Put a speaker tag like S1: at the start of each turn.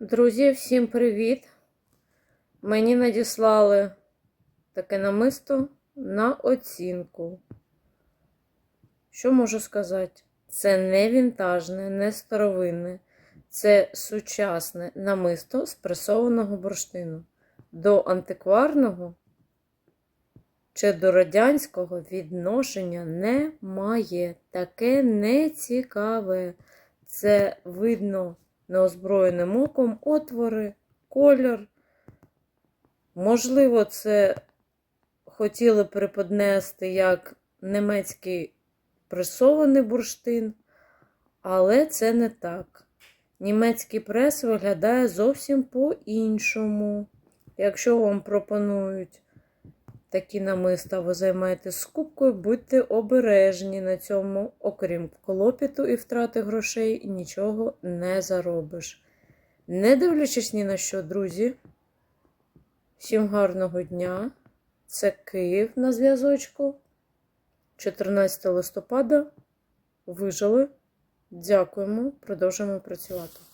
S1: Друзі, всім привіт! Мені надіслали таке намисто на оцінку. Що можу сказати? Це не вінтажне, не старовинне, це сучасне намисто з пресованого бурштину. До антикварного чи до радянського відношення немає. Таке нецікаве. Це видно неозброєним оком отвори, колір. Можливо, це хотіли преподнести як немецький пресований бурштин, але це не так. Німецький прес виглядає зовсім по-іншому. Якщо вам пропонують такі намиста, ви займаєтесь скупкою, будьте обережні на цьому, окрім клопіту і втрати грошей, нічого не заробиш. Не дивлячись ні на що, друзі. Всім гарного дня! Це Київ на зв'язочку. 14 листопада. Вижили. Дякуємо. Продовжуємо працювати.